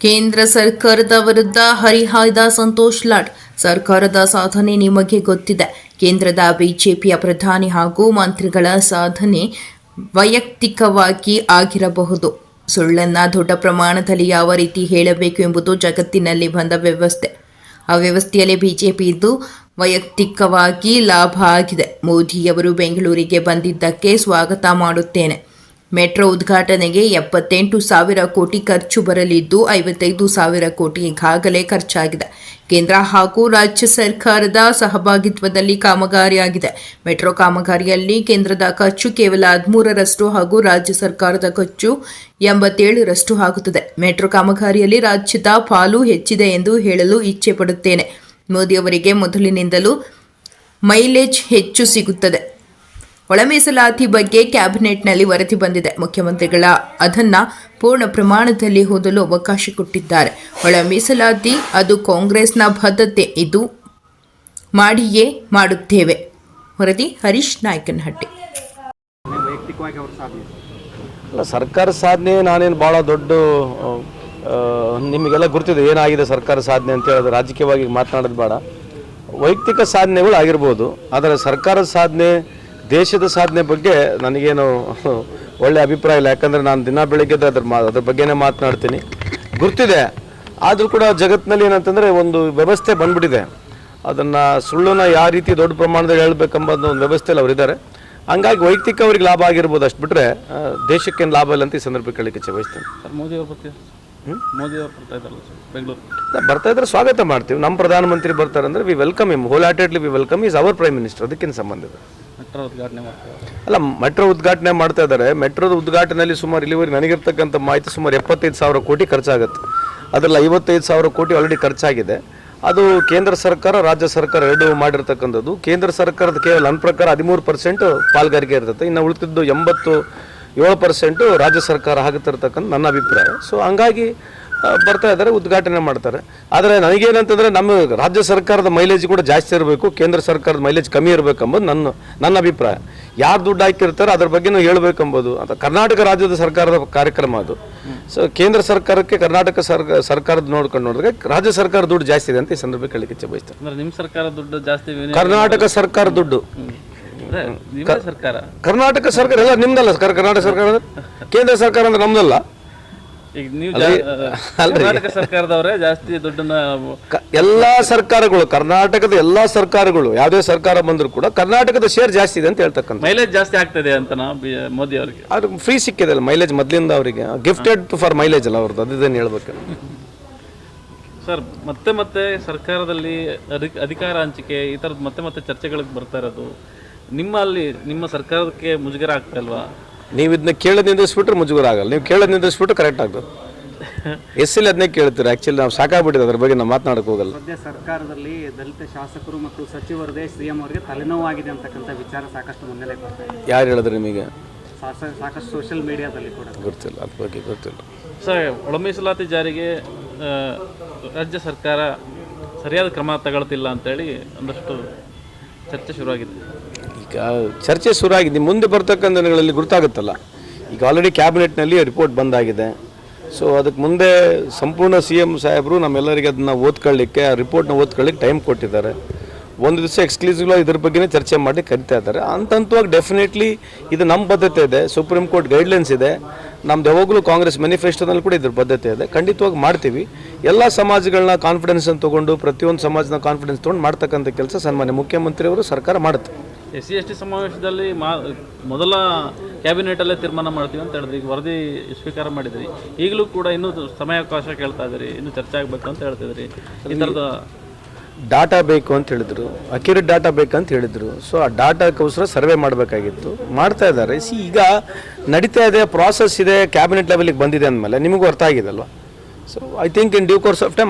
ಕೇಂದ್ರ ಸರ್ಕಾರದ ವಿರುದ್ಧ ಹರಿಹಾಯ್ದ ಸಂತೋಷ್ ಲಾಡ್. ಸರ್ಕಾರದ ಸಾಧನೆ ನಿಮಗೆ ಗೊತ್ತಿದೆ. ಕೇಂದ್ರದ ಬಿಜೆಪಿಯ ಪ್ರಧಾನಿ ಹಾಗೂ ಮಂತ್ರಿಗಳ ಸಾಧನೆ ವೈಯಕ್ತಿಕವಾಗಿ ಆಗಿರಬಹುದು. ಸುಳ್ಳನ್ನ ದೊಡ್ಡ ಪ್ರಮಾಣದಲ್ಲಿ ಯಾವ ರೀತಿ ಹೇಳಬೇಕು ಎಂಬುದು ಜಗತ್ತಿನಲ್ಲಿ ಬಂದ ವ್ಯವಸ್ಥೆ. ಆ ವ್ಯವಸ್ಥೆಯಲ್ಲಿ ಬಿಜೆಪಿ ಇದ್ದು ವೈಯಕ್ತಿಕವಾಗಿ ಲಾಭ ಆಗಿದೆ. ಮೋದಿಯವರು ಬೆಂಗಳೂರಿಗೆ ಬಂದಿದ್ದಕ್ಕೆ ಸ್ವಾಗತ ಮಾಡುತ್ತೇನೆ. ಮೆಟ್ರೋ ಉದ್ಘಾಟನೆಗೆ ಎಪ್ಪತ್ತೆಂಟು ಸಾವಿರ ಕೋಟಿ ಖರ್ಚು ಬರಲಿದ್ದು ಐವತ್ತೈದು ಸಾವಿರ ಕೋಟಿ ಈಗಾಗಲೇ ಖರ್ಚಾಗಿದೆ. ಕೇಂದ್ರ ಹಾಗೂ ರಾಜ್ಯ ಸರ್ಕಾರದ ಸಹಭಾಗಿತ್ವದಲ್ಲಿ ಕಾಮಗಾರಿಯಾಗಿದೆ. ಮೆಟ್ರೋ ಕಾಮಗಾರಿಯಲ್ಲಿ ಕೇಂದ್ರದ ಖರ್ಚು ಕೇವಲ ಹದಿಮೂರರಷ್ಟು ಹಾಗೂ ರಾಜ್ಯ ಸರ್ಕಾರದ ಖರ್ಚು ಎಂಬತ್ತೇಳರಷ್ಟು ಆಗುತ್ತದೆ. ಮೆಟ್ರೋ ಕಾಮಗಾರಿಯಲ್ಲಿ ರಾಜ್ಯದ ಪಾಲು ಹೆಚ್ಚಿದೆ ಎಂದು ಹೇಳಲು ಇಚ್ಛೆ ಪಡುತ್ತೇನೆ. ಮೋದಿಯವರಿಗೆ ಮೊದಲಿನಿಂದಲೂ ಮೈಲೇಜ್ ಹೆಚ್ಚು ಸಿಗುತ್ತದೆ. ಒಳ ಮೀಸಲಾತಿ ಬಗ್ಗೆ ಕ್ಯಾಬಿನೆಟ್ನಲ್ಲಿ ವರದಿ ಬಂದಿದೆ. ಮುಖ್ಯಮಂತ್ರಿಗಳ ಅದನ್ನ ಪೂರ್ಣ ಪ್ರಮಾಣದಲ್ಲಿ ಓದಲು ಅವಕಾಶ ಕೊಟ್ಟಿದ್ದಾರೆ. ಒಳ ಮೀಸಲಾತಿ, ಅದು ಕಾಂಗ್ರೆಸ್ನ ಬದ್ಧತೆ. ಇದು ಮಾಡಿಯೇ ಮಾಡುತ್ತೇವೆ. ವರದಿ ಹರೀಶ್ ನಾಯಕನಹಟ್ಟಿ. ಅಲ್ಲ, ಸರ್ಕಾರ ಸಾಧನೆ ನಾನೇನು ಭಾಳ ದೊಡ್ಡ ನಿಮಗೆಲ್ಲ ಗುರ್ತಿದೆ. ಏನಾಗಿದೆ ಸರ್ಕಾರ ಸಾಧನೆ ಅಂತ ಹೇಳೋದು ರಾಜಕೀಯವಾಗಿ ಮಾತನಾಡೋದು ಬೇಡ. ವೈಯಕ್ತಿಕ ಸಾಧನೆಗಳು ಆಗಿರ್ಬೋದು, ಆದರೆ ಸರ್ಕಾರದ ಸಾಧನೆ ದೇಶದ ಸಾಧನೆ ಬಗ್ಗೆ ನನಗೇನು ಒಳ್ಳೆ ಅಭಿಪ್ರಾಯ ಇಲ್ಲ. ಯಾಕಂದರೆ ನಾನು ದಿನ ಬೆಳಿಗ್ಗೆ ಅದ್ರ ಮಾ, ಅದ್ರ ಬಗ್ಗೆನೇ ಮಾತನಾಡ್ತೀನಿ. ಗುರ್ತಿದೆ. ಆದರೂ ಕೂಡ ಜಗತ್ತಿನಲ್ಲಿ ಏನಂತಂದರೆ ಒಂದು ವ್ಯವಸ್ಥೆ ಬಂದ್ಬಿಟ್ಟಿದೆ. ಅದನ್ನು ಸುಳ್ಳನ್ನು ಯಾವ ರೀತಿ ದೊಡ್ಡ ಪ್ರಮಾಣದಲ್ಲಿ ಹೇಳ್ಬೇಕೆಂಬುದು ಒಂದು ವ್ಯವಸ್ಥೆಯಲ್ಲಿ ಅವರಿದ್ದಾರೆ. ಹಂಗಾಗಿ ವೈಯಕ್ತಿಕ ಅವ್ರಿಗೆ ಲಾಭ ಆಗಿರ್ಬೋದು ಅಷ್ಟು ಬಿಟ್ಟರೆ ದೇಶಕ್ಕೇನು ಲಾಭ ಇಲ್ಲ ಅಂತ ಈ ಸಂದರ್ಭಕ್ಕೆ ಕೇಳಲಿಕ್ಕೆ ಇಚ್ಛೆ ಬಯಸ್ತೇನೆ ಮೋದಿ ಅವ್ರು ಬರ್ತಾ ಇದ್ದಾರಲ್ಲ ಸರ್ ಬೆಂಗಳೂರು. ಬರ್ತಾ ಇದ್ರೆ ಸ್ವಾಗತ ಮಾಡ್ತೀವಿ. ನಮ್ಮ ಪ್ರಧಾನಮಂತ್ರಿ ಬರ್ತಾರೆ ಅಂದ್ರೆ we welcome him wholeheartedly we welcome is our prime minister ಅದಕ್ಕಿಂತ ಸಂಬಂಧ ಇದೆ. ಮೆಟ್ರೋ ಉದ್ಘಾಟನೆ ಮಾಡ್ತಾರೆ ಅಲ್ಲ ಮೆಟ್ರೋ ಉದ್ಘಾಟನೆ ಮಾಡ್ತಾ ಇದ್ದಾರೆ. ಮೆಟ್ರೋದ ಉದ್ಘಾಟನೆಯಲ್ಲಿ ಸುಮಾರು ಇಲ್ಲಿವರೆಗೆ ನನಗಿರ್ತಕ್ಕಂಥ ಮಾಹಿತಿ ಸುಮಾರು ಎಪ್ಪತ್ತೈದು ಸಾವಿರ ಕೋಟಿ ಖರ್ಚಾಗುತ್ತೆ. ಅದರಲ್ಲಿ ಐವತ್ತೈದು ಸಾವಿರ ಕೋಟಿ ಆಲ್ರೆಡಿ ಖರ್ಚಾಗಿದೆ. ಅದು ಕೇಂದ್ರ ಸರ್ಕಾರ ರಾಜ್ಯ ಸರ್ಕಾರ ಎರಡು ಮಾಡಿರ್ತಕ್ಕಂಥದ್ದು. ಕೇಂದ್ರ ಸರ್ಕಾರದ ಕೇವಲ ನನ್ನ ಪ್ರಕಾರ ಹದಿಮೂರು ಪರ್ಸೆಂಟ್ ಪಾಲ್ಗಾರಿಕೆ ಇರ್ತದೆ ಇನ್ನು ಉಳಿದಿದ್ದು ಎಂಬತ್ತು ಏಳು ಪರ್ಸೆಂಟು ರಾಜ್ಯ ಸರ್ಕಾರ ಆಗುತ್ತಿರ್ತಕ್ಕಂಥ ನನ್ನ ಅಭಿಪ್ರಾಯ. ಸೊ ಹಂಗಾಗಿ ಬರ್ತಾ ಇದ್ದಾರೆ ಉದ್ಘಾಟನೆ ಮಾಡ್ತಾರೆ. ಆದರೆ ನನಗೇನಂತಂದರೆ ನಮ್ಮ ರಾಜ್ಯ ಸರ್ಕಾರದ ಮೈಲೇಜ್ ಕೂಡ ಜಾಸ್ತಿ ಇರಬೇಕು ಕೇಂದ್ರ ಸರ್ಕಾರದ ಮೈಲೇಜ್ ಕಮ್ಮಿ ಇರಬೇಕೆಂಬುದು ನನ್ನ ನನ್ನ ಅಭಿಪ್ರಾಯ. ಯಾರು ದುಡ್ಡು ಹಾಕಿರ್ತಾರೋ ಅದ್ರ ಬಗ್ಗೆನೂ ಹೇಳ್ಬೇಕೆಂಬುದು ಅಂತ ಕರ್ನಾಟಕ ರಾಜ್ಯದ ಸರ್ಕಾರದ ಕಾರ್ಯಕ್ರಮ ಅದು. ಸೊ ಕೇಂದ್ರ ಸರ್ಕಾರಕ್ಕೆ ಕರ್ನಾಟಕ ಸರ್ಕ ಸರ್ಕಾರದ ನೋಡ್ಕೊಂಡು ನೋಡಿದ್ರೆ ರಾಜ್ಯ ಸರ್ಕಾರ ದುಡ್ಡು ಜಾಸ್ತಿ ಇದೆ ಅಂತ ಈ ಸಂದರ್ಭ ಕೇಳಲಿಕ್ಕೆ ಇಚ್ಛೆ ಬಯಸ್ತೇನೆ. ಅಂದ್ರೆ ನಿಮ್ಮ ಸರ್ಕಾರ ದುಡ್ಡು ಜಾಸ್ತಿ ಕರ್ನಾಟಕ ಸರ್ಕಾರ ದುಡ್ಡು. ಸರ್ಕಾರ. ಕರ್ನಾಟಕ ಸರ್ಕಾರ ಎಲ್ಲ ನಿಮ್ದಲ್ಲ ಸರ್ ಕರ್ನಾಟಕ ಸರ್ಕಾರ ಅಂದ್ರೆ? ಕೇಂದ್ರ ಸರ್ಕಾರ ಅಂದ್ರೆ ನಮ್ದಲ್ಲ. ಈಗ ನೀವು ಕರ್ನಾಟಕ ಸರ್ಕಾರದವರೇ ಜಾಸ್ತಿ ದುಡ್ಡನ್ನ ಎಲ್ಲಾ ಸರ್ಕಾರಗಳು ಕರ್ನಾಟಕದ ಎಲ್ಲಾ ಸರ್ಕಾರಗಳು ಯಾವುದೇ ಸರ್ಕಾರ ಬಂದರೂ ಕೂಡ ಕರ್ನಾಟಕದ ಶೇರ್ ಜಾಸ್ತಿ ಇದೆ ಅಂತ ಹೇಳ್ತಕ್ಕಂಥ ಮೈಲೇಜ್ ಜಾಸ್ತಿ ಆಗ್ತದೆ ಅಂತ ಮೋದಿ ಅವರಿಗೆ. ಅದು ಫ್ರೀ ಸಿಕ್ಕಿದೆ ಅಲ್ಲ ಮೈಲೇಜ್ ಮೊದಲಿಂದ ಅವರಿಗೆ. ಗಿಫ್ಟೆಡ್ ಫಾರ್ ಮೈಲೇಜ್ ಅಲ್ಲ ಅವ್ರದ್ದು ಅದೇನು ಹೇಳ್ಬೇಕು? ಸರ್ ಮತ್ತೆ ಮತ್ತೆ ಸರ್ಕಾರದಲ್ಲಿ ಅಧಿ- ಅಧಿಕಾರ ಹಂಚಿಕೆ ಈ ಥರದ್ದು ಮತ್ತೆ ಮತ್ತೆ ಚರ್ಚೆಗಳಿಗೆ ಬರ್ತಾ ಇರೋದು. ನಿಮ್ಮಲ್ಲಿ ನಿಮ್ಮ ಸರ್ಕಾರಕ್ಕೆ ಮುಜುಗರ ಆಗ್ತಲ್ವಾ? ನೀವು ಇದನ್ನ ಕೇಳೋದು ನಿಂದಿಸ್ಬಿಟ್ರೆ ಮುಜುಗರ ಆಗಲ್ಲ. ನೀವು ಕೇಳೋದು ನಿಂದಿಸ್ಬಿಟ್ರೆ ಕರೆಕ್ಟ್ ಆಗ್ತದೆ. ಎಸ್ ಎಲ್ಲಿ ಅದನ್ನೇ ಕೇಳ್ತೀರ? ಆ್ಯಕ್ಚುಲಿ ನಾವು ಸಾಕಾಗ್ಬಿಟ್ಟಿದೆ ಅದ್ರ ಬಗ್ಗೆ ನಾವು ಮಾತನಾಡಕ್ಕೆ ಹೋಗಲ್ಲ. ಸದ್ಯ ಸರ್ಕಾರದಲ್ಲಿ ದಲಿತ ಶಾಸಕರು ಮತ್ತು ಸಚಿವರದೇ ಸಿಎಂ ಅವರಿಗೆ ತಲೆನೋವಾಗಿದೆ ಅಂತಕ್ಕಂಥ ವಿಚಾರ ಸಾಕಷ್ಟು ಮುನ್ನೆಲೆ ಬರ್ತಾ ಇದೆ. ಯಾರು ಹೇಳಿದ್ರು ನಿಮಗೆ? ಸಾಸ- ಸಾಕಷ್ಟು ಸೋಷಿಯಲ್ ಮೀಡಿಯಾದಲ್ಲಿ ಕೂಡ. ಗೊತ್ತಿಲ್ಲ ಅದ್ರ ಬಗ್ಗೆ ಗೊತ್ತಿಲ್ಲ. ಸರ್ ಒಳ ಮೀಸಲಾತಿ ಜಾರಿಗೆ ಆ, ರಾಜ್ಯ ಸರ್ಕಾರ ಸರಿಯಾದ ಕ್ರಮ ತಗೊಳ್ತಿಲ್ಲ ಅಂತೇಳಿ ಒಂದಷ್ಟು ಚರ್ಚೆ ಶುರುವಾಗಿದೆ. ಈಗ ಚರ್ಚೆ ಶುರು ಆಗಿದೆ ಮುಂದೆ ಬರ್ತಕ್ಕಂಥ ದಿನಗಳಲ್ಲಿ ಗೊತ್ತಾಗುತ್ತಲ್ಲ ಈಗ ಆಲ್ರೆಡಿ ಕ್ಯಾಬಿನೆಟ್ನಲ್ಲಿ ರಿಪೋರ್ಟ್ ಬಂದಾಗಿದೆ. ಸೊ ಅದಕ್ಕೆ ಮುಂದೆ ಸಂಪೂರ್ಣ ಸಿ ಎಂ ಸಾಹೇಬರು ನಮ್ಮೆಲ್ಲರಿಗೆ ಅದನ್ನ ಓದ್ಕೊಳ್ಳಿಕ್ಕೆ, ಆ ರಿಪೋರ್ಟ್ನ ಓದ್ಕೊಳ್ಳಿಕ್ಕೆ ಟೈಮ್ ಕೊಟ್ಟಿದ್ದಾರೆ. ಒಂದು ದಿವಸ ಎಕ್ಸ್ಕ್ಲೂಸಿವ್ ಇದ್ರ ಬಗ್ಗೆನೇ ಚರ್ಚೆ ಮಾಡಿ ಕರಿತಾ ಇದ್ದಾರೆ. ಅಂತಂತವಾಗಿ ಡೆಫಿನೆಟ್ಲಿ ಇದು ನಮ್ಮ ಬದ್ಧತೆ ಇದೆ ಸುಪ್ರೀಂ ಕೋರ್ಟ್ ಗೈಡ್ಲೈನ್ಸ್ ಇದೆ. ನಮ್ದು ಯಾವಾಗಲೂ ಕಾಂಗ್ರೆಸ್ ಮ್ಯಾನಿಫೆಸ್ಟೋದಲ್ಲಿ ಕೂಡ ಇದ್ರ ಬದ್ಧತೆ ಇದೆ. ಖಂಡಿತವಾಗಿ ಮಾಡ್ತೀವಿ. ಎಲ್ಲ ಸಮಾಜಗಳನ್ನ ಕಾನ್ಫಿಡೆನ್ಸ್ ಅನ್ನು ತೊಗೊಂಡು ಪ್ರತಿಯೊಂದು ಸಮಾಜನ ಕಾನ್ಫಿಡೆನ್ಸ್ ತಗೊಂಡು ಮಾಡ್ತಕ್ಕಂಥ ಕೆಲಸ ಸನ್ಮಾನ್ಯ ಮುಖ್ಯಮಂತ್ರಿಯವರು ಸರ್ಕಾರ ಮಾಡುತ್ತೆ. ಎಸ್ ಸಿ ಎಸ್ ಟಿ ಸಮಾವೇಶದಲ್ಲಿ ಮಾ ಮೊದಲ ಕ್ಯಾಬಿನೆಟಲ್ಲೇ ತೀರ್ಮಾನ ಮಾಡ್ತೀವಿ ಅಂತ ಹೇಳಿದ್ರಿ. ಈಗ ವರದಿ ಸ್ವೀಕಾರ ಮಾಡಿದ್ರಿ. ಈಗಲೂ ಕೂಡ ಇನ್ನೂ ಸಮಯಾವಕಾಶ ಕೇಳ್ತಾ ಇದ್ದೀರಿ. ಇನ್ನೂ ಚರ್ಚೆ ಆಗಬೇಕು ಅಂತ ಹೇಳ್ತಿದ್ರಿ. ಈ ಥರದ ಡಾಟಾ ಬೇಕು ಅಂತ ಹೇಳಿದ್ರು ಅಕ್ಯುರೇಟ್ ಡಾಟಾ ಅಂತ ಹೇಳಿದ್ರು. ಸೊ ಆ ಡಾಟಾಕ್ಕೋಸ್ಕರ ಸರ್ವೆ ಮಾಡಬೇಕಾಗಿತ್ತು. ಮಾಡ್ತಾ ಇದ್ದಾರೆ. ಸಿ ಈಗ ನಡೀತಾ ಇದೆ ಪ್ರಾಸೆಸ್ ಇದೆ ಕ್ಯಾಬಿನೆಟ್ ಲೆವೆಲಿಗೆ ಬಂದಿದೆ ಅಂದಮೇಲೆ ನಿಮಗೂ ಅರ್ಥ ಆಗಿದೆ ಅಲ್ವಾ so I think in due course of time